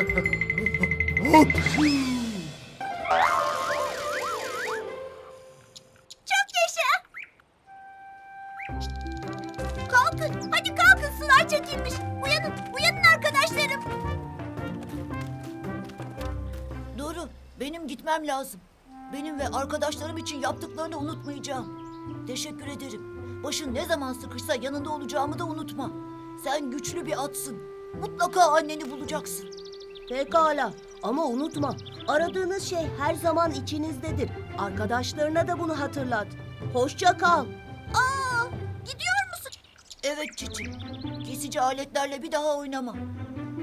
Çok yaşa. Kalkın, hadi kalkın sular çekilmiş. Uyanın, uyanın arkadaşlarım. Doğru. Benim gitmem lazım. Benim ve arkadaşlarım için yaptıklarını unutmayacağım. Teşekkür ederim. Başın ne zaman sıkışsa yanında olacağımı da unutma. Sen güçlü bir atsın. Mutlaka anneni bulacaksın. Pekala ama unutma aradığınız şey her zaman içinizdedir. Arkadaşlarına da bunu hatırlat. Hoşça kal. Aa, gidiyor musun? Evet Cici. Kesici aletlerle bir daha oynama.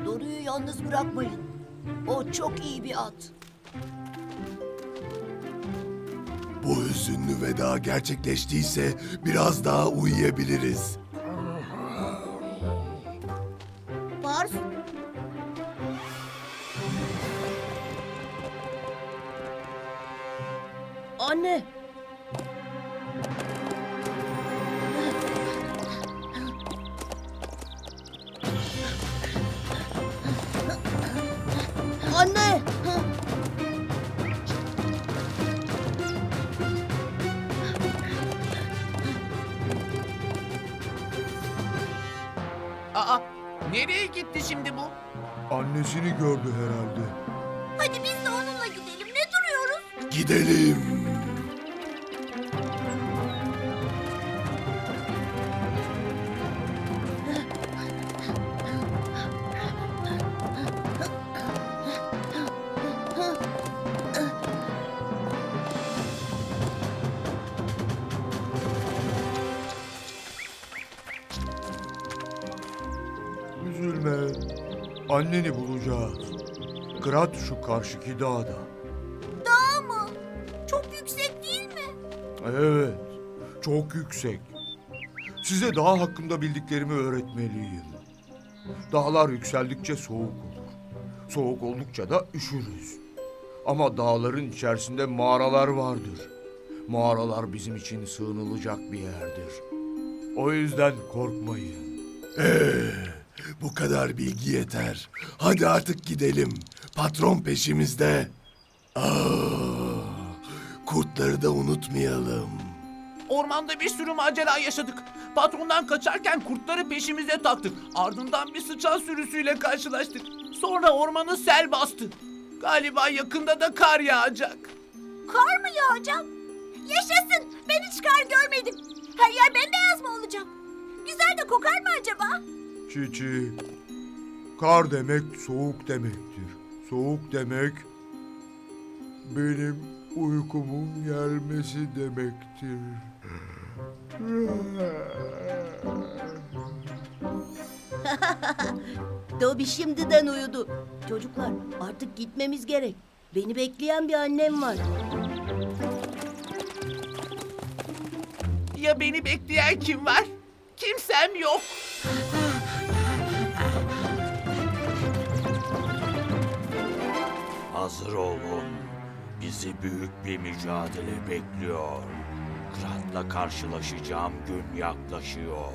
Doru'yu yalnız bırakmayın. O çok iyi bir at. Bu hüzünlü veda gerçekleştiyse biraz daha uyuyabiliriz. Anne. Anne. Aa, nereye gitti şimdi bu? Annesini gördü herhalde. Hadi biz de Gidelim. Anneni bulacağız. Kırat şu karşıki dağda. Evet, çok yüksek. Size dağ hakkında bildiklerimi öğretmeliyim. Dağlar yükseldikçe soğuk olur. Soğuk oldukça da üşürüz. Ama dağların içerisinde mağaralar vardır. Mağaralar bizim için sığınılacak bir yerdir. O yüzden korkmayın. Ee, bu kadar bilgi yeter. Hadi artık gidelim. Patron peşimizde. Aa, kurtları da unutmayalım. Ormanda bir sürü macera yaşadık. Patrondan kaçarken kurtları peşimize taktık. Ardından bir sıçan sürüsüyle karşılaştık. Sonra ormanı sel bastı. Galiba yakında da kar yağacak. Kar mı yağacak? Yaşasın. Ben hiç kar görmedim. Her yer bembeyaz mı olacak? Güzel de kokar mı acaba? Çiçi, kar demek soğuk demektir. Soğuk demek benim uykumun gelmesi demektir. Dobby şimdiden uyudu. Çocuklar artık gitmemiz gerek. Beni bekleyen bir annem var. Ya beni bekleyen kim var? Kimsem yok. Hazır olun. Bizi büyük bir mücadele bekliyor. Krat'la karşılaşacağım gün yaklaşıyor.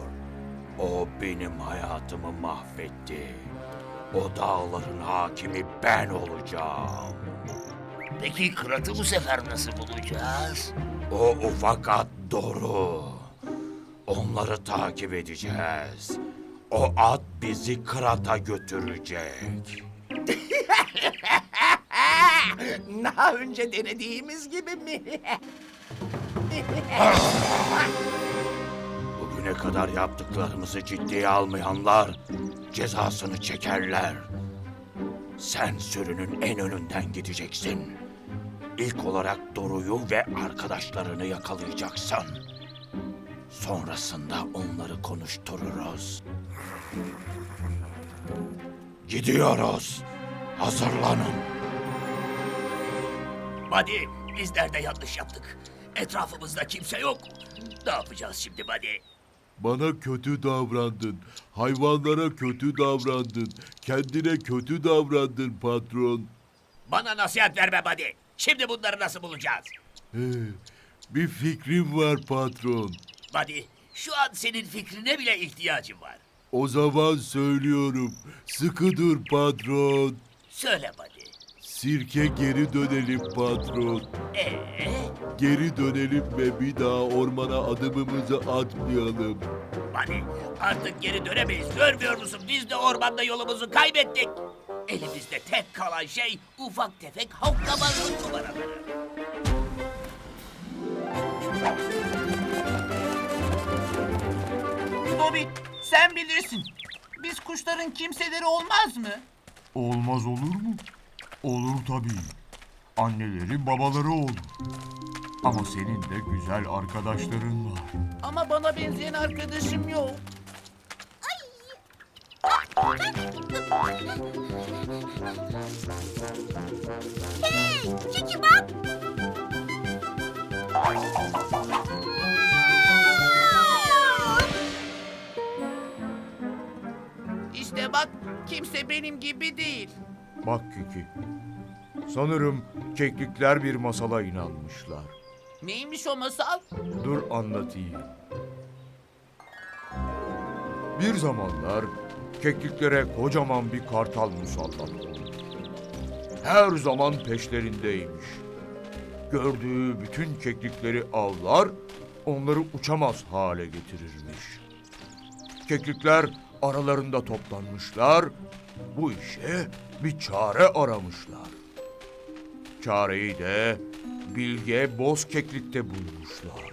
O benim hayatımı mahvetti. O dağların hakimi ben olacağım. Peki Kırat'ı bu sefer nasıl bulacağız? O ufak at doğru. Onları takip edeceğiz. O at bizi Krat'a götürecek. Daha önce denediğimiz gibi mi? Bugün Bugüne kadar yaptıklarımızı ciddiye almayanlar cezasını çekerler. Sen sürünün en önünden gideceksin. İlk olarak Doru'yu ve arkadaşlarını yakalayacaksın. Sonrasında onları konuştururuz. Gidiyoruz. Hazırlanın. Buddy, bizler de yanlış yaptık. Etrafımızda kimse yok. Ne yapacağız şimdi Buddy? Bana kötü davrandın. Hayvanlara kötü davrandın. Kendine kötü davrandın patron. Bana nasihat verme Buddy. Şimdi bunları nasıl bulacağız? He, bir fikrim var patron. Buddy, şu an senin fikrine bile ihtiyacım var. O zaman söylüyorum. Sıkı dur patron. Söyle Buddy. Sirke geri dönelim patron. Ee, Geri dönelim ve bir daha ormana adımımızı atmayalım. Buddy, artık geri dönemeyiz. Görmüyor musun? Biz de ormanda yolumuzu kaybettik. Elimizde tek kalan şey ufak tefek havlamazlık numaraları. Bobby sen bilirsin. Biz kuşların kimseleri olmaz mı? Olmaz olur mu? Olur tabii. Anneleri babaları olur. Ama senin de güzel arkadaşların var. Ama bana benzeyen arkadaşım yok. Hey, Çiki bak. İşte bak kimse benim gibi değil. Bak Kiki. Sanırım keklikler bir masala inanmışlar. Neymiş o masal? Dur anlatayım. Bir zamanlar kekliklere kocaman bir kartal musallat oldu. Her zaman peşlerindeymiş. Gördüğü bütün keklikleri avlar, onları uçamaz hale getirirmiş. Keklikler aralarında toplanmışlar, bu işe bir çare aramışlar. Çareyi de Bilge Boz Keklik'te bulmuşlar.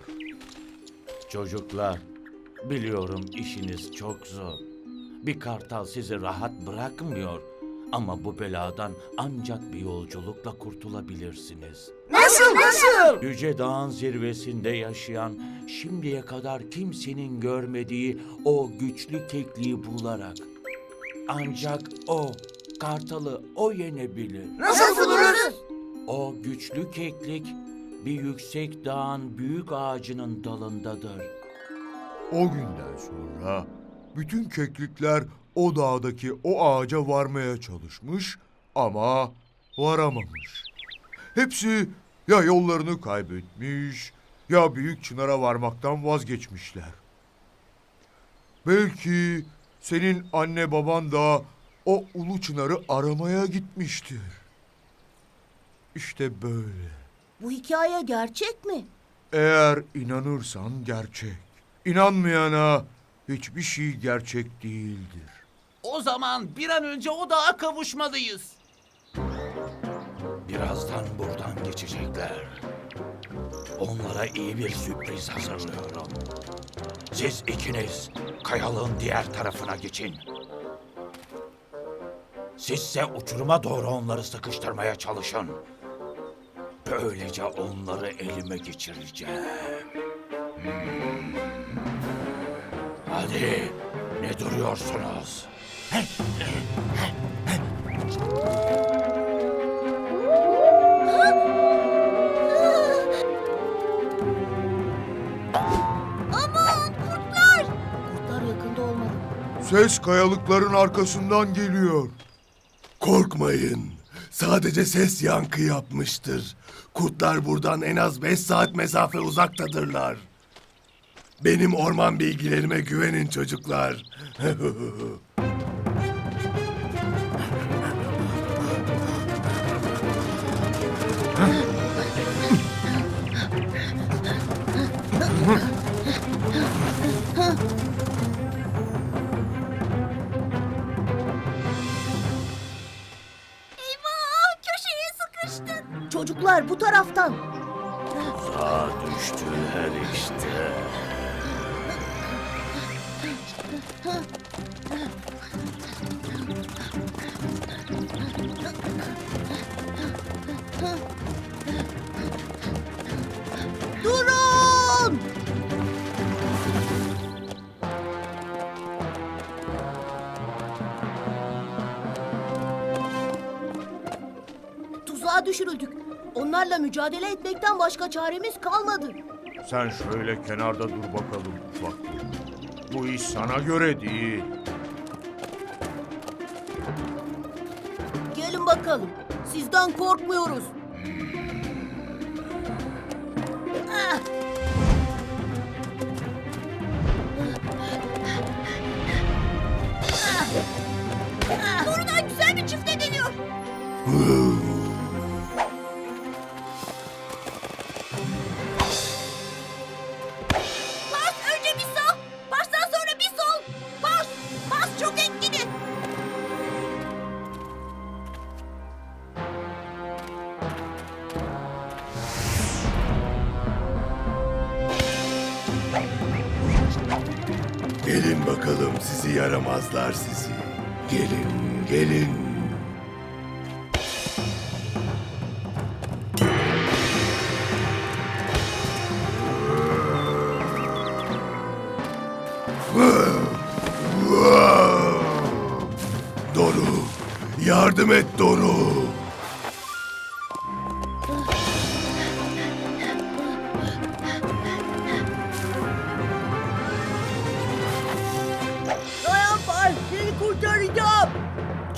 Çocuklar, biliyorum işiniz çok zor. Bir kartal sizi rahat bırakmıyor. Ama bu beladan ancak bir yolculukla kurtulabilirsiniz. Nasıl nasıl? Yüce Dağın zirvesinde yaşayan, şimdiye kadar kimsenin görmediği o güçlü kekliği bularak. Ancak o, kartalı o yenebilir. Nasıl buluruz? O güçlü keklik bir yüksek dağın büyük ağacının dalındadır. O günden sonra bütün keklikler o dağdaki o ağaca varmaya çalışmış ama varamamış. Hepsi ya yollarını kaybetmiş ya büyük çınara varmaktan vazgeçmişler. Belki senin anne baban da o ulu çınarı aramaya gitmiştir. İşte böyle. Bu hikaye gerçek mi? Eğer inanırsan gerçek. İnanmayana hiçbir şey gerçek değildir. O zaman bir an önce o dağa kavuşmalıyız. Birazdan buradan geçecekler. Onlara iyi bir sürpriz hazırlıyorum. Siz ikiniz kayalığın diğer tarafına geçin. Sizse uçuruma doğru onları sıkıştırmaya çalışın. Böylece onları elime geçireceğim. Hmm. Hadi, ne duruyorsunuz? Aman kurtlar. Kurtlar yakında olmalı. Ses kayalıkların arkasından geliyor. Korkmayın. Sadece ses yankı yapmıştır. Kurtlar buradan en az beş saat mesafe uzaktadırlar. Benim orman bilgilerime güvenin çocuklar. Çocuklar bu taraftan. Tuzağa düştüler işte. Durun! Tuzağa düşürüldük. Onlarla mücadele etmekten başka çaremiz kalmadı. Sen şöyle kenarda dur bakalım ufak. Bu iş sana göre değil. Gelin bakalım. Sizden korkmuyoruz. Doğrudan güzel bir çifte geliyor. Gelin bakalım sizi yaramazlar sizi. Gelin, gelin.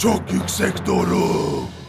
Çok yüksek Doru.